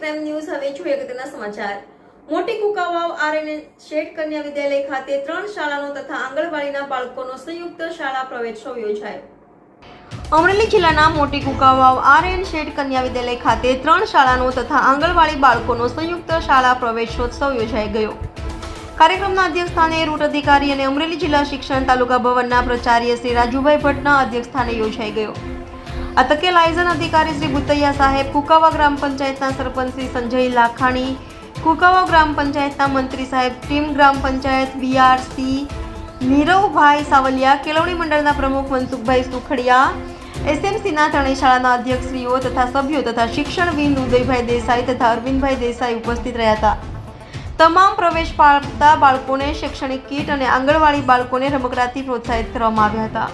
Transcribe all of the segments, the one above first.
Crime news હવે જોઈએ અગત્યના સમાચાર. મોટી કુકાવાવ શેઠ કન્યા વિદ્યાલય ખાતે ત્રણ શાળાનો તથા આંગણવાડીના બાળકોનો સંયુક્ત શાળા પ્રવેશોત્સવ યોજાયો. અમરેલી જિલ્લાના મોટી કુકાવાવ આરએન શેઠ કન્યા વિદ્યાલય ખાતે ત્રણ શાળાનો તથા આંગણવાડી બાળકોનો સંયુક્ત શાળા પ્રવેશોત્સવ યોજાઈ ગયો. કાર્યક્રમના અધ્યક્ષસ્થાને રૂટ અધિકારી અને અમરેલી જિલ્લા શિક્ષણ તાલુકા ભવનના પ્રચાર્ય શ્રી રાજુભાઈ ભટ્ટના અધ્યક્ષસ્થાને યોજાઈ ગયો. આ તકે લાયઝન અધિકારી શ્રી ભૂતૈયા સાહેબ, કુકાવા ગ્રામ પંચાયતના સરપંચ શ્રી સંજય લાખાણી, કુકાવા ગ્રામ પંચાયતના મંત્રી સાહેબ ટીમ ગ્રામ પંચાયત બીઆરસી નીરવભાઈ સાવલિયા, કેળવણી મંડળના પ્રમુખ મનસુખભાઈ સુખડિયા, એસએમસીના ત્રણેય શાળાના અધ્યક્ષશ્રીઓ તથા સભ્યો તથા શિક્ષણવિદ ઉદયભાઈ દેસાઈ તથા અરવિંદભાઈ દેસાઈ ઉપસ્થિત રહ્યા હતા. તમામ પ્રવેશ પાડતા બાળકોને શૈક્ષણિક કીટ અને આંગણવાડી બાળકોને રમકડાથી પ્રોત્સાહિત કરવામાં આવ્યા હતા.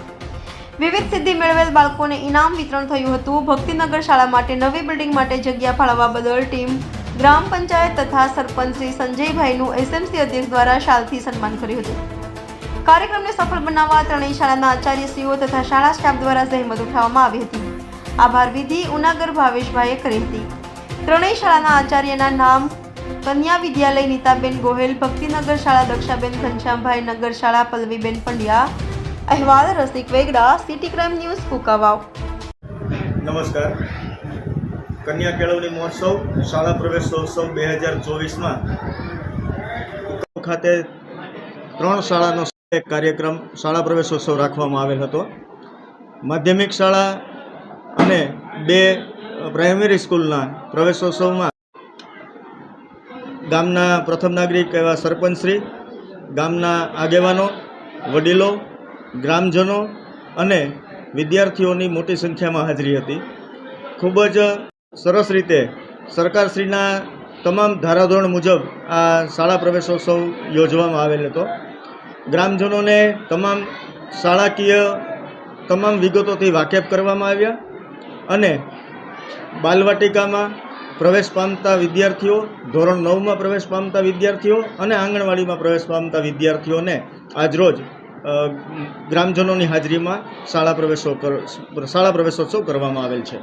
વિવિધ સિદ્ધિ મેળવેલ બાળકોને ઇનામ વિતરણ થયું હતું. ભક્તિનગર શાળા માટે નવી બિલ્ડિંગ માટે જગ્યા ફાળવવા બદલ ટીમ ગ્રામ પંચાયત તથા સરપંચ શ્રી સંજયભાઈનું એસએમસી અધ્યક્ષ દ્વારા શાલથી સન્માન કર્યું હતું. કાર્યક્રમને સફળ બનાવવા ત્રણેય શાળાના આચાર્યશ્રીઓ તથા શાળા સ્ટાફ દ્વારા જહેમત ઉઠાવવામાં આવી હતી. આભાર વિધિ ઉનાગર ભાવેશભાઈએ કરી હતી. ત્રણેય શાળાના આચાર્યના નામ કન્યા વિદ્યાલય નીતાબેન ગોહેલ, ભક્તિનગર શાળા દક્ષાબેન ઘનશ્યામભાઈ, નગર શાળા પલ્લવીબેન પંડ્યા અહેવાલ, Rasik Vegada, city crime news, Fukavav. નમસ્કાર. કન્યા કેળવણી મહોત્સવ, શાળા પ્રવેશોત્સવ બે હજાર ચોવીસમાં ખાતે ત્રણ શાળાનો એક કાર્યક્રમ, શાળા પ્રવેશોત્સવ રાખવામાં આવેલ હતો. માધ્યમિક શાળા અને બે પ્રાઇમરી સ્કૂલના પ્રવેશોત્સવમાં ગામના પ્રથમ નાગરિક એવા સરપંચશ્રી, ગામના આગેવાનો, વડીલો ગ્રામજનો અને વિદ્યાર્થીઓની મોટી સંખ્યામાં હાજરી હતી. ખૂબ જ સરસ રીતે સરકારશ્રીના તમામ ધારાધોરણ મુજબ આ શાળા પ્રવેશોત્સવ યોજવામાં આવેલ હતો. ગ્રામજનોને તમામ શાળાકીય તમામ વિગતોથી વાકેફ કરવામાં આવ્યા અને બાલવાટિકામાં પ્રવેશ પામતા વિદ્યાર્થીઓ, ધોરણ નવમાં પ્રવેશ પામતા વિદ્યાર્થીઓ અને આંગણવાડીમાં પ્રવેશ પામતા વિદ્યાર્થીઓને આજરોજ ગ્રામજનોની હાજરીમાં શાળા પ્રવેશો શાળા પ્રવેશોત્સવ કરવામાં આવેલ છે.